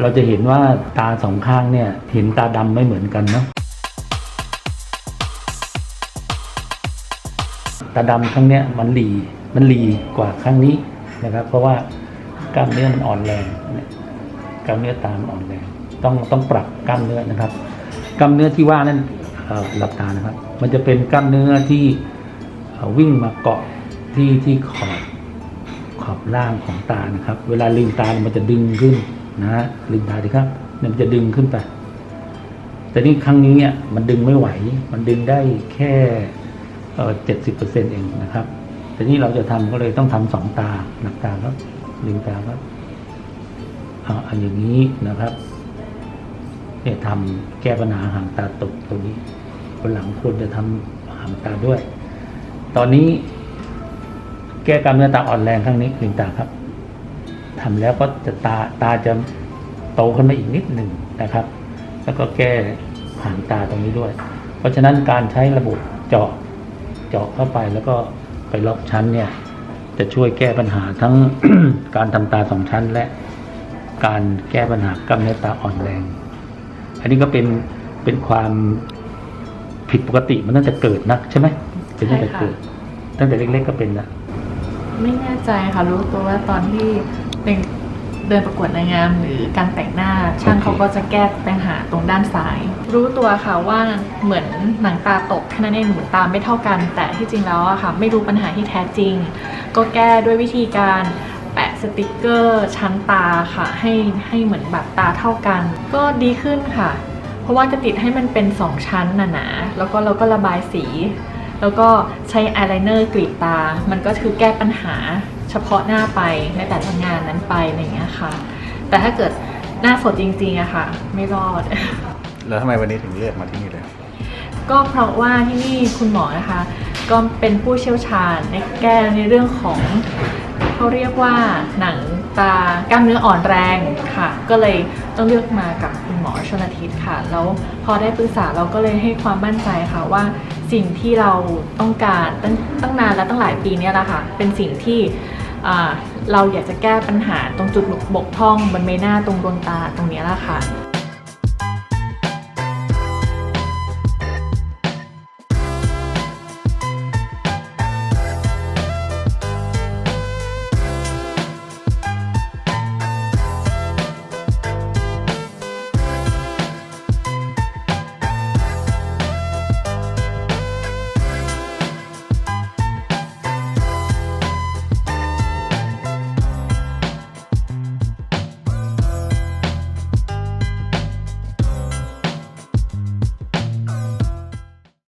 เราจะเห็นว่าตาสองข้างเนี่ยเห็นตาดำไม่เหมือนกันเนาะตาดำครั้งเนี้ยมันหลีมันหลีกว่าครั้งนี้นะครับ เพราะว่ากล้ามเนื้อมันอ่อนแรงกล้ามเนื้อตามอ่อนแรงต้องต้องปรับกล้ามเนื้อนะครับ กล้ามเนื้อที่ว่านั้นหลับตานะครับ มันจะเป็นกล้ามเนื้อที่วิ่งมาเกาะที่ที่ขอบขอบล่างของตานะครับ เวลาลืมตาเนี่ยมันจะดึงขึ้น นะฮะลืมตาดีครับเนี่ยมันจะดึงขึ้นไป แต่นี่ครั้งนี้เนี่ยมันดึงไม่ไหว มันดึงได้แค่เจ็ดสิบเปอร์เซ็นต์เองนะครับ แต่นี่เราจะทำก็เลยต้องทำสองตาหลับตาครับลืมตาครับเอาอันอย่างนี้นะครับเนี่ยทำแก้ปัญหาหางตาตกตัวนี้คนหลังควรจะทำหางตาด้วย ตอนนี้แก้กล้ามเนื้อตาอ่อนแรงข้างนี้ลืมตาครับ ทำแล้วก็จะตาตาจะโตขึ้นมาอีกนิดหนึ่งนะครับ แล้วก็แก้หางตาตรงนี้ด้วย เพราะฉะนั้นการใช้ระบบเจาะเจาะเข้าไปแล้วก็ไปล็อกชั้นเนี่ย จะช่วยแก้ปัญหาทั้งการทำตาสองชั้นและการแก้ปัญหากล้ามเนื้อตาอ่อนแรง อันนี้ก็เป็นเป็นความผิดปกติมันตั้งแต่เกิดนะใช่ไหมเป็นตั้งแต่ใช่ค่ะเกิด ตั้งแต่เล็กๆก็เป็นละไม่แน่ใจค่ะรู้ตัวว่าตอนที่ เป็นเดินประกวดนางงามหรือการแต่งหน้า ช่างเขาก็จะแก้ปัญหาตรงด้านซ้าย รู้ตัวค่ะว่าเหมือนหนังตาตกแค่นั้นเองเหมือนตาไม่เท่ากัน แต่ที่จริงแล้วอะค่ะ ไม่รู้ปัญหาที่แท้จริง ก็แก้ด้วยวิธีการแปะสติกเกอร์ชั้นตาค่ะ ให้ให้เหมือนแบบตาเท่ากัน ก็ดีขึ้นค่ะ เพราะว่าจะติดให้มันเป็น 2 ชั้นหนาๆแล้วก็เราก็ระบายสี แล้วก็ใช้อายไลเนอร์กรีดตา มันก็คือแก้ปัญหา เฉพาะหน้าไปในแต่ละงานนั้นไปอะไรอย่างเงี้ยค่ะ แต่ถ้าเกิดหน้าสดจริงๆอะค่ะ ไม่รอด แล้วทำไมวันนี้ถึงเลือกมาที่นี่เลย ก็เพราะว่าที่นี่คุณหมอนะคะ ก็เป็นผู้เชี่ยวชาญในแก้ในเรื่องของเขาเรียกว่าหนังตากล้ามเนื้ออ่อนแรงค่ะ ก็เลยต้องเลือกมากับคุณหมอชนทิศค่ะ แล้วพอได้ปรึกษาเราก็เลยให้ความมั่นใจค่ะว่าสิ่งที่เราต้องการตั้งตั้งนานและตั้งหลายปีเนี้แหละค่ะ เป็นสิ่งที่อ่า เราอยากจะแก้ปัญหาตรงจุดบกพร่องบนใบหน้าตรงดวงตาตรงนี้แหละค่ะ